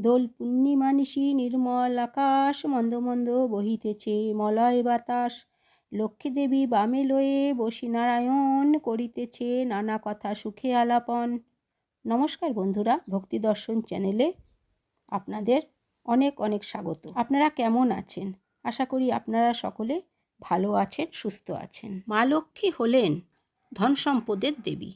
দোল পূর্ণিমা নির্মল আকাশ মন্দ মন্দ বহিতেছে, মলয় বাতাস। লক্ষ্মী দেবী বামে লয়ে বসি নারায়ণ করিতেছে নানা কথা সুখে আলাপন। নমস্কার বন্ধুরা, ভক্তি দর্শন চ্যানেলে আপনাদের অনেক অনেক স্বাগত। আপনারা কেমন আছেন? আশা করি আপনারা সকলে ভালো আছেন, সুস্থ আছেন। মা লক্ষ্মী হলেন ধন সম্পদের দেবী।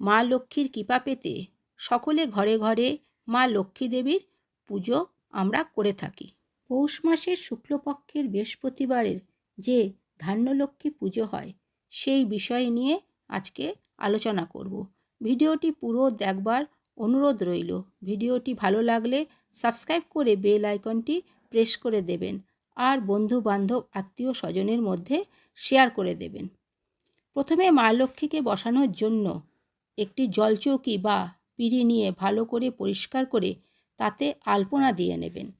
মা লক্ষ্মীর কৃপা পেতে সকলে ঘরে ঘরে মা লক্ষ্মী দেবীর পুজো আমরা করে থাকি। পৌষ মাসের শুক্লপক্ষের বৃহস্পতিবারের যে ধান্যলক্ষ্মী পুজো হয়, সেই বিষয় নিয়ে আজকে আলোচনা করব। ভিডিওটি পুরো দেখবার অনুরোধ রইল। ভিডিওটি ভালো লাগলে সাবস্ক্রাইব করে বেল আইকনটি প্রেস করে দেবেন আর বন্ধু বান্ধব আত্মীয় স্বজনের মধ্যে শেয়ার করে দেবেন। প্রথমে মা লক্ষ্মীকে বসানোর জন্য একটি জলচৌকি বা পিঁড়ি নিয়ে ভালো করে পরিষ্কার করে তাতে আলপনা দিয়ে নেবেন।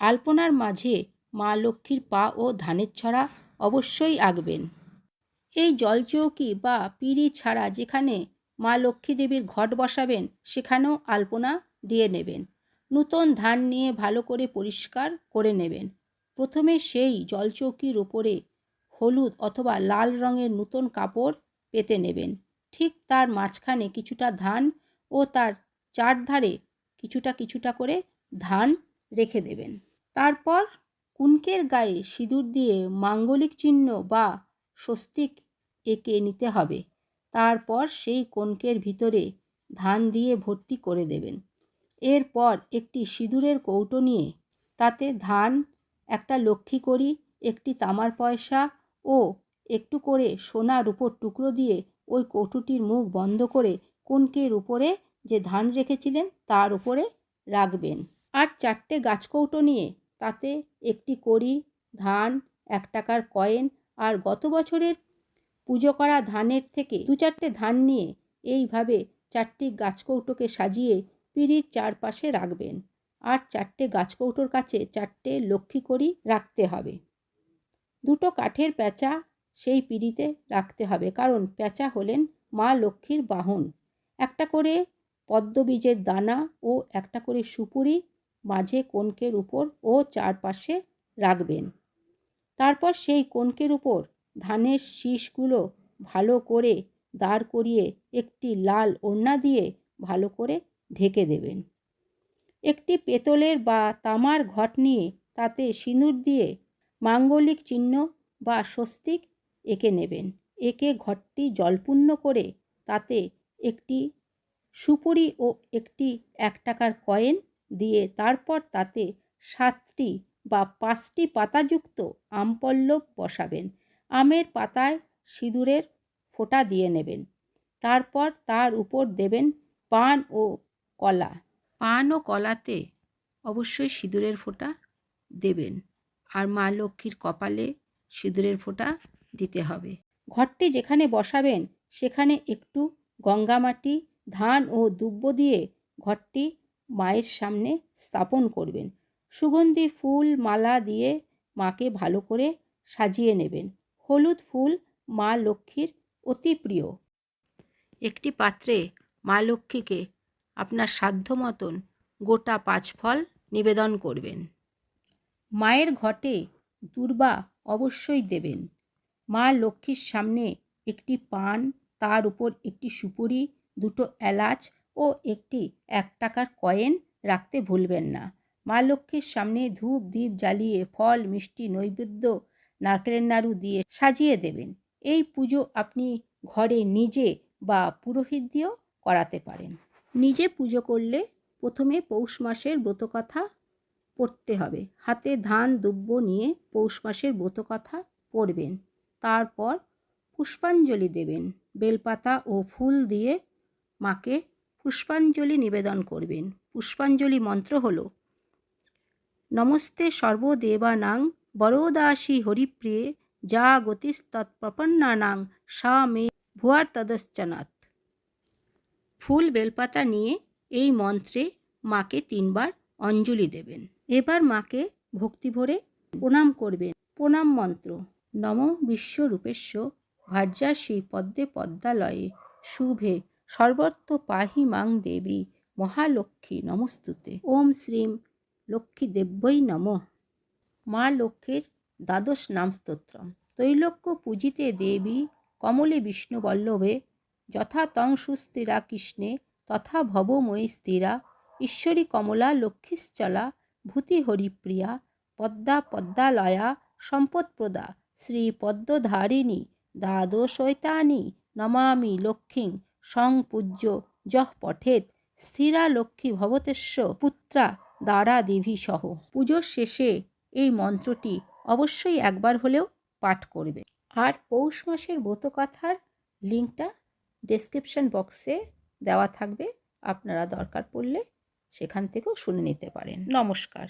আলপনার মাঝে মা লক্ষ্মীর পা ও ধানের ছড়া অবশ্যই আঁকবেন। এই জলচৌকি বা পিড়ি ছাড়া যেখানে মা লক্ষ্মী দেবীর ঘট বসাবেন, সেখানেও আলপনা দিয়ে নেবেন। নূতন ধান নিয়ে ভালো করে পরিষ্কার করে নেবেন। প্রথমে সেই জলচৌকির ওপরে হলুদ অথবা লাল রঙের নূতন কাপড় পেতে নেবেন। ঠিক তার মাঝখানে কিছুটা ধান ও তার চারধারে কিছুটা কিছুটা করে ধান রেখে দেবেন। তারপর কুনকের গায়ে সিঁদুর দিয়ে মাঙ্গলিক চিহ্ন বা স্বস্তিক এঁকে নিতে হবে। তারপর সেই কনকের ভিতরে ধান দিয়ে ভর্তি করে দেবেন। এরপর একটি সিঁদুরের কৌটো নিয়ে তাতে ধান, একটা লক্ষ্মী করি একটি তামার পয়সা ও একটু করে সোনার উপর টুকরো দিয়ে ওই কৌটোটির মুখ বন্ধ করে কনকের উপরে যে ধান রেখেছিলেন তার উপরে রাখবেন। আর চারটে গাছকৌটো নিয়ে তাতে একটি কড়ি, ধান, এক টাকার কয়েন আর গত বছরের পুজো করা ধানের থেকে দু চারটে ধান নিয়ে এইভাবে চারটি গাছকৌটোকে সাজিয়ে পিঁড়ির চারপাশে রাখবেন। আর চারটে গাছকৌটোর কাছে চারটে লক্ষ্মী করি রাখতে হবে। দুটো কাঠের প্যাঁচা সেই পিঁড়িতে রাখতে হবে। কারণ প্যাঁচা হলেন মা লক্ষ্মীর বাহন। একটা করে পদ্মবীজের দানা ও একটা করে সুপুরি মাঝে কনকের উপর ও চারপাশে রাখবেন। তারপর সেই কনকের উপর ধানের শীষগুলো ভালো করে দাঁড় করিয়ে একটি লাল ওড়না দিয়ে ভালো করে ঢেকে দেবেন। একটি পেতলের বা তামার ঘট নিয়ে তাতে সিঁদুর দিয়ে মাঙ্গলিক চিহ্ন বা স্বস্তিক এঁকে নেবেন। একে ঘরটি জলপূর্ণ করে তাতে একটি সুপুরি ও একটি এক টাকার কয়েন দিয়ে তারপর তাতে সাতটি বা পাঁচটি পাতাযুক্ত আমপল্লব বসাবেন। আমের পাতায় সিঁদুরের ফোঁটা দিয়ে নেবেন। তারপর তার উপর দেবেন পান ও কলা। পান ও কলাতে অবশ্যই সিঁদুরের ফোঁটা দেবেন আর মা লক্ষ্মীর কপালে সিঁদুরের ফোঁটা দিতে হবে। ঘরটি যেখানে বসাবেন সেখানে একটু গঙ্গামাটি ধান ও দুব্য দিয়ে ঘরটি মায়ের সামনে স্থাপন করবেন। সুগন্ধি ফুল, মালা দিয়ে মাকে ভালো করে সাজিয়ে নেবেন। হলুদ ফুল মা লক্ষ্মীর অতি প্রিয়। একটি পাত্রে মা লক্ষ্মীকে আপনার সাধ্য মতন গোটা পাঁচ ফল নিবেদন করবেন। মায়ের ঘটে দুর্বা অবশ্যই দেবেন। মা লক্ষ্মীর সামনে একটি পান তার উপর একটি সুপুরি, দুটো এলাচ ও একটি এক টাকার কয়েন রাখতে ভুলবেন না। মা লক্ষ্মীর সামনে ধূপ দ্বীপ জ্বালিয়ে ফল, মিষ্টি, নৈবেদ্য, নারকেলের নাড়ু দিয়ে সাজিয়ে দেবেন। এই পুজো আপনি ঘরে নিজে বা পুরোহিত দিয়েও করাতে পারেন। নিজে পুজো করলে প্রথমে পৌষ মাসের ব্রতকথা পড়তে হবে। হাতে ধান দুব্য নিয়ে পৌষ মাসের ব্রতকথা পড়বেন। তারপর পুষ্পাঞ্জলি দেবেন। বেলপাতা ও ফুল দিয়ে মাকে পুষ্পাঞ্জলি নিবেদন করবেন। পুষ্পাঞ্জলি মন্ত্র হল, নমস্তে সর্বদেবানাং বরোদাসী হরিপ্রিয়ে যা গতিস্তৎপ্রপন্নানাং সা মে ভুয়ার তদশ্চনাথ ফুল বেলপাতা নিয়ে এই মন্ত্রে মাকে তিনবার অঞ্জলি দেবেন। এবার মাকে ভক্তি ভরে প্রণাম করবেন। প্রণাম মন্ত্র, নম বিশ্বরূপেশ্ব ভার্যাসী পদ্মে পদ্মালয়ে। শুভে সর্বত্র পাহি মাং দেবী মহালক্ষ্মী নমস্তুতে। ওম শ্রীম লক্ষ্মী দেব্যই নমঃ। মা লক্ষ্মীর দ্বাদশ নাম স্তোত্রম। তৈলক্য পূজিতে দেবী কমলে বিষ্ণুবল্লভে যথা তং সুস্থিরা কৃষ্ণে তথা ভবময়ী স্থিরা ঈশ্বরী কমলা লক্ষ্মীশ্চলা ভূতি হরিপ্রিয়া পদ্মা পদ্মালয়া সম্পদপ্রদা শ্রী পদ্মধারিণী দ্বাদশৈতানি নমামি লক্ষ্মীং সংপূজ্য যহ পঠেত স্থিরা লক্ষ্মী ভবতেস্য পুত্রা দ্বারা দেবী সহ। পুজোর শেষে এই মন্ত্রটি অবশ্যই একবার হলেও পাঠ করবে। আর পৌষ মাসের ব্রতকথার লিঙ্কটা ডেসক্রিপশন বক্সে দেওয়া থাকবে। আপনারা দরকার পড়লে সেখান থেকেও শুনে নিতে পারেন। নমস্কার।